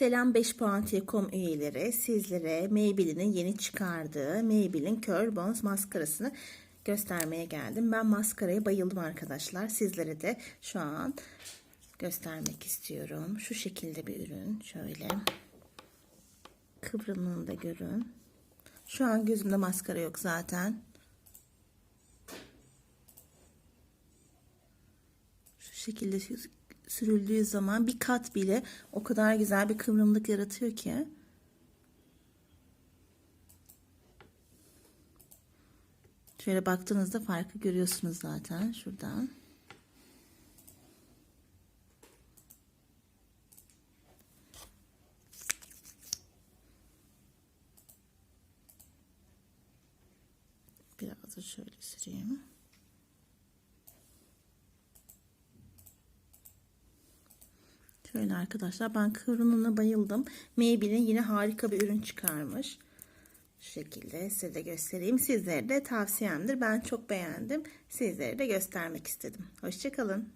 Selam 5 puantiye.com üyeleri. Sizlere Maybelline'in yeni çıkardığı Maybelline Curl Bones maskarasını göstermeye geldim. Ben maskaraya bayıldım arkadaşlar. Sizlere de şu an göstermek istiyorum. Şu şekilde bir ürün. Şöyle. Kıvrımını da görün. Şu an gözümde maskara yok zaten. Şu şekilde sürüldüğü zaman bir kat bile o kadar güzel bir kıvrımlık yaratıyor ki. Şöyle baktığınızda farkı görüyorsunuz zaten şuradan. Biraz da şöyle süreyim. Şöyle arkadaşlar ben kıvrımına bayıldım. Maybelline yine harika bir ürün çıkarmış. Şu şekilde size de göstereyim. Sizlere de tavsiyemdir. Ben çok beğendim. Sizlere de göstermek istedim. Hoşçakalın.